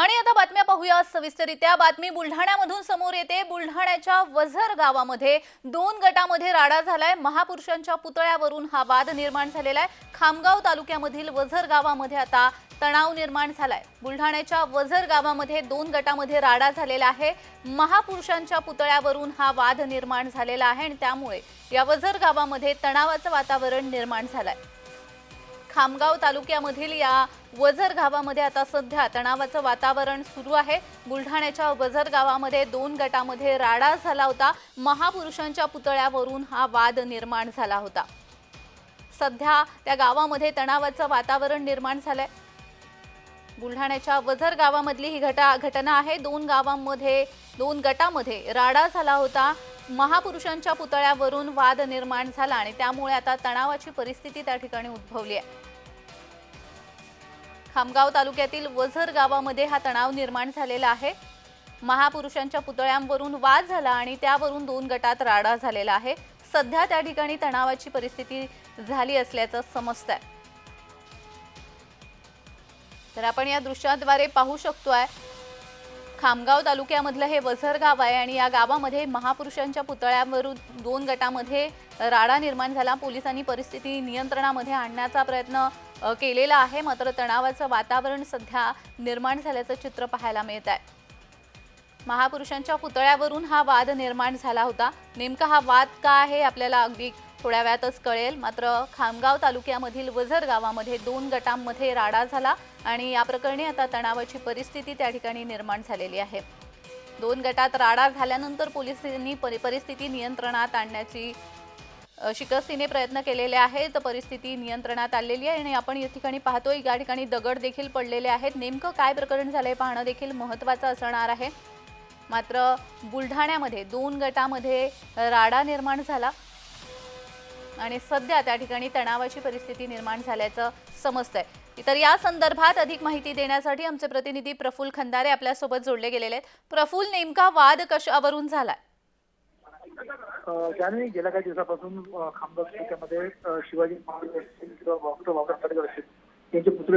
आणि आता बातम्या पाहूया सविस्तरित्या बातमी बुलढाण्यामधून समोर येते. बुलढाण्याच्या वझर गावामध्ये दोन गटामध्ये राडा झालाय. महापुरुषांच्या पुतळ्यावरून हा वाद निर्माण झालेला आहे. खामगाव तालुक्यामधील वझर गावामध्ये आता तणाव निर्माण झालाय. बुलढाण्याच्या वझर गावामध्ये दोन गटामध्ये राडा झालेला आहे. महापुरुषांच्या पुतळ्यावरून हा वाद निर्माण झालेला आहे आणि त्यामुळे या वझर गावामध्ये तणावाचं वातावरण निर्माण झालंय. खामगाव तालुक्यामधील या वझर गावामध्ये आता सध्या तणावाचं वातावरण सुरू आहे. बुलढाण्याच्या वझर गावामध्ये दोन गटामध्ये राडा झाला होता. महापुरुषांच्या पुतळ्यावरून हा वाद निर्माण झाला होता. सध्या त्या गावामध्ये तणावाचं वातावरण निर्माण झालंय. बुलढाण्याच्या वझर गावामधली ही घटा घटना आहे. दोन गावांमध्ये दोन गटामध्ये राडा झाला होता. महापुरुषांच्या पुतळ्यावरून वाद निर्माण झाला आणि त्यामुळे आता तणावाची परिस्थिती त्या ठिकाणी उद्भवली आहे. खामगाव तालुक्यातील वझर गावामध्ये हा तणाव निर्माण झालेला आहे. महापुरुषांच्या पुतळ्यांवरून वाद झाला आणि त्यावरून दोन गटात राडा झालेला आहे. सध्या त्या ठिकाणी तणावाची परिस्थिती झाली असल्याचं समजतंय. तर आपण या दृश्याद्वारे पाहू शकतोय खामगाव तालुक्यामधलं हे वझर गाव आहे आणि या गावामध्ये महापुरुषांच्या पुतळ्यावरून दोन गटामध्ये राडा निर्माण झाला. पोलिसांनी परिस्थिती नियंत्रणामध्ये आणण्याचा प्रयत्न केलेला आहे. मात्र तणावाचं वातावरण सध्या निर्माण झाल्याचं चित्र पाहायला मिळत आहे. महापुरुषांच्या पुतळ्यावरून हा वाद निर्माण झाला होता. नेमका हा वाद का आहे? आपल्याला अगदी थोड्या वेळातच कळेल. मात्र खामगाव तालुक्यामधील वझर गावामध्ये दोन गटांमध्ये राडा झाला आणि या प्रकरणी आता तणावाची परिस्थिती त्या ठिकाणी निर्माण झालेली आहे. दोन गटात राडा झाल्यानंतर पोलिसांनी परि- परिस्थिती नियंत्रणात आणण्याची शिकस्तीने प्रयत्न केलेले आहेत. परिस्थिती नियंत्रणात आलेली आहे आणि आपण या ठिकाणी पाहतोय या ठिकाणी दगड देखील पडलेले आहेत. नेमकं काय प्रकरण झालंय पाहणं देखील महत्त्वाचं असणार आहे. मात्र बुलढाण्यामध्ये दोन गटामध्ये राडा निर्माण झाला. आणि सध्या त्या ठिकाणी तणावाची परिस्थिती निर्माण झाल्याचं समजतंय. तर या संदर्भात अधिक माहिती देण्यासाठी आमचे प्रतिनिधी प्रफुल खंदारे आपल्यासोबत जोडले गेलेले आहेत. प्रफुल नेमका वाद कशावरून झालाय? त्याने गेल्या काही दिवसापासून खामगाव तालुक्यामध्ये शिवाजी महाराज असतील किंवा डॉक्टर बाबासाहेब आंबेडकर असतील यांचे पुतळे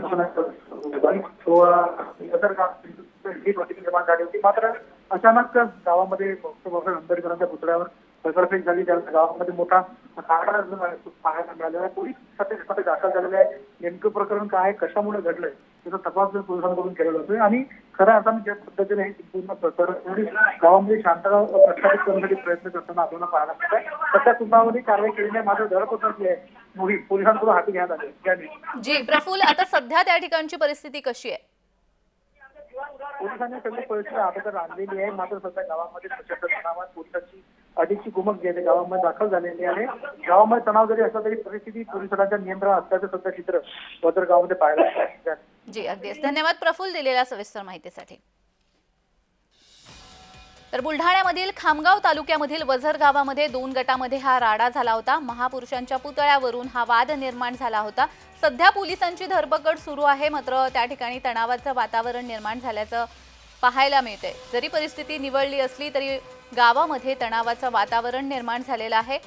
निर्माण झाली होती मात्र अचानक गावामध्ये डॉक्टर बाबासाहेब आंबेडकरांच्या पुतळ्यावर दगडफेक झाली. त्यानंतर गावामध्ये मोठा पाहायला मिळालेला आहे. पोलीस सध्या दाखल झालेला आहे. नेमकं प्रकरण काय आहे, कशामुळे घडलंय? त्याचा तपास पोलिसांकडून केला जातोय आणि खऱ्या अर्थाने ज्या पद्धतीने हे संपूर्ण प्रकरण गावामध्ये शांतता प्रस्थापित करण्यासाठी प्रयत्न करताना आपल्याला पाहायला मिळत आहे सध्या कुटुंबामध्ये कारवाई केली नाही. मात्र धडक उतरली आहे. मोहीम पोलिसांकडून हाती घेण्यात आली जी प्रफुल्ल आता सध्या त्या ठिकाणची परिस्थिती कशी आहे? पोलिसांनी सगळी परिस्थिती अगोदर आणलेली आहे. मात्र सध्या गावामध्ये प्रचंड तणावात पोलिसांची अधिकची कुमक जी आहे गावामध्ये दाखल झालेली आहे. गावामध्ये तणाव जरी असला तरी परिस्थिती पोलिसांच्या नियंत्रण असल्याचं सध्या चित्र वतर गावामध्ये पाहायला जी अगदीच धन्यवाद प्रफुल दिलेल्या सविस्तर माहितीसाठी. तर बुलढाण्यामधील खामगाव तालुक्यामधील वझर गावामध्ये दोन गटामध्ये हा राडा झाला होता. महापुरुषांच्या पुतळ्यावरून हा वाद निर्माण झाला होता. सध्या पोलिसांची धरपकड सुरू आहे. मात्र त्या ठिकाणी तणावाचं वातावरण निर्माण झाल्याचं पाहायला मिळते जरी परिस्थिती निवडली असली तरी गावामध्ये तणावाचं वातावरण निर्माण झालेलं आहे.